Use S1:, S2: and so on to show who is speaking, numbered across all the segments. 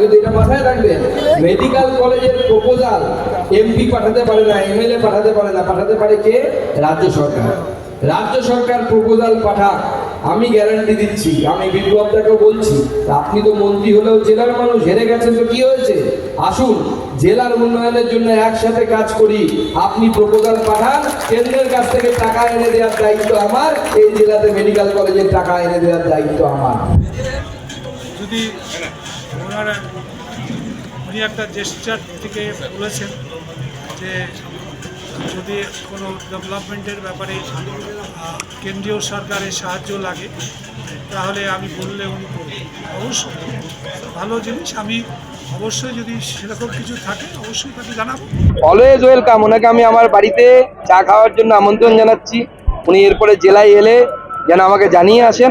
S1: কিন্তু এটা মাথায় রাখবেন মেডিকেল কলেজের প্রপোজাল এমপি পাঠাতে পারে না এমএলএ পাঠাতে পারে না, পাঠাতে পারে কে? রাজ্য সরকার। রাজ্য সরকার প্রপোজাল পাঠাক, আমি গ্যারান্টি দিচ্ছি, আমি বিপ্লবটাকে বলছি, আপনি তো মন্ত্রী হলেও জেলার মানুষ হেরে গেছেন তো কি হয়েছে? আসুন, জেলার উন্নয়নের জন্য একসাথে কাজ করি, আপনি প্রপোজাল পাঠান, কেন্দ্রের কাছ থেকে টাকা এনে দেওয়ার দায়িত্ব আমার, এই জেলাতে মেডিকেল কলেজের টাকা এনে দেওয়ার দায়িত্ব আমার।
S2: যদি ওনারা উনি একটা জেস্টার থেকে বলেছেন যে যদি কোনো ডেভেলপমেন্টের ব্যাপারে কেন্দ্রীয় সরকারের সাহায্য লাগে, তাহলে আমি বললে উনি অবশ্যই ভালো জিনিস, আমি অবশ্যই যদি সেরকম কিছু থাকে, অবশ্যই তাকে জানাব।
S1: অলওয়েজ ওয়েলকাম ওনাকে আমি আমার বাড়িতে চা খাওয়ার জন্য আমন্ত্রণ জানাচ্ছি। উনি এরপরে জেলায় এলে যেন আমাকে জানিয়ে আসেন।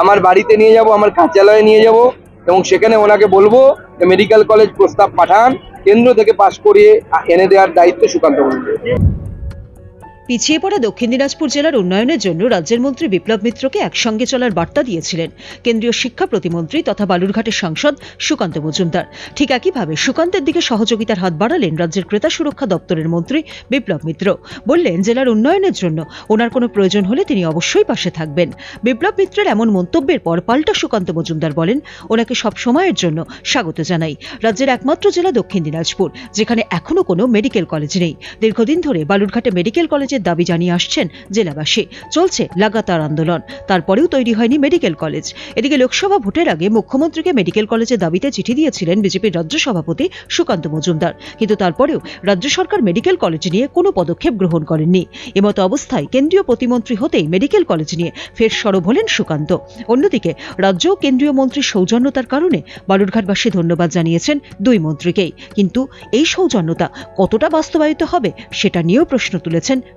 S1: আমার বাড়িতে নিয়ে যাব, আমার কার্যালয়ে নিয়ে যাব। এবং সেখানে ওনাকে বলব মেডিকেল কলেজ প্রস্তাব পাঠান, কেন্দ্র থেকে পাশ করিয়ে এনে দেওয়ার দায়িত্ব সুকান্ত মন্ডল
S3: পিছিয়ে পড়া দক্ষিণ দিনাজপুর জেলার উন্নয়নের জন্য রাজ্যের মন্ত্রী বিপ্লব মিত্রকে একসঙ্গে চলার বার্তা দিয়েছিলেন। কেন্দ্রীয় শিক্ষা প্রতিমন্ত্রী তথা বালুরঘাটের সাংসদ সুকান্ত মজুমদার। ঠিক একইভাবে সুকান্তের দিকে সহযোগিতার হাত বাড়ালেন রাজ্যের ক্রেতা সুরক্ষা দপ্তরের মন্ত্রী বিপ্লব মিত্র। বললেন, জেলার উন্নয়নের জন্য ওনার কোনো প্রয়োজন হলে তিনি অবশ্যই পাশে থাকবেন। বিপ্লব মিত্রের এমন মন্তব্যের পর পাল্টা সুকান্ত মজুমদার বলেন, ওনাকে সব সময়ের জন্য স্বাগত জানাই। রাজ্যের একমাত্র জেলা দক্ষিণ দিনাজপুর, যেখানে এখনও কোনো মেডিকেল কলেজ নেই। দীর্ঘদিন ধরে বালুরঘাটে মেডিকেল কলেজের দাবি জানিয়ে আসছেন জেলাবাসী, চলছে লাগাতার আন্দোলন। তারপরেও তৈরি হয়নি মেডিকেল কলেজ। এদিকে লোকসভা ভোটের আগে মুখ্যমন্ত্রীকে মেডিকেল কলেজের দাবিতে চিঠি দিয়েছিলেন বিজেপির রাজ্য সভাপতি সুকান্ত মজুমদার। কিন্তু তারপরেও রাজ্য সরকার মেডিকেল কলেজ নিয়ে কোনো পদক্ষেপ গ্রহণ করেননি। এমতো অবস্থায় কেন্দ্রীয় প্রতিমন্ত্রী হতেই মেডিকেল কলেজ নিয়ে ফের সরব হলেন সুকান্ত। অন্যদিকে রাজ্য ও কেন্দ্রীয় মন্ত্রীর সৌজন্যতার কারণে বালুরঘাটবাসী ধন্যবাদ জানিয়েছেন দুই মন্ত্রীকেই। কিন্তু এই সৌজন্যতা কতটা বাস্তবায়িত হবে, সেটা নিয়েও প্রশ্ন তুলেছেন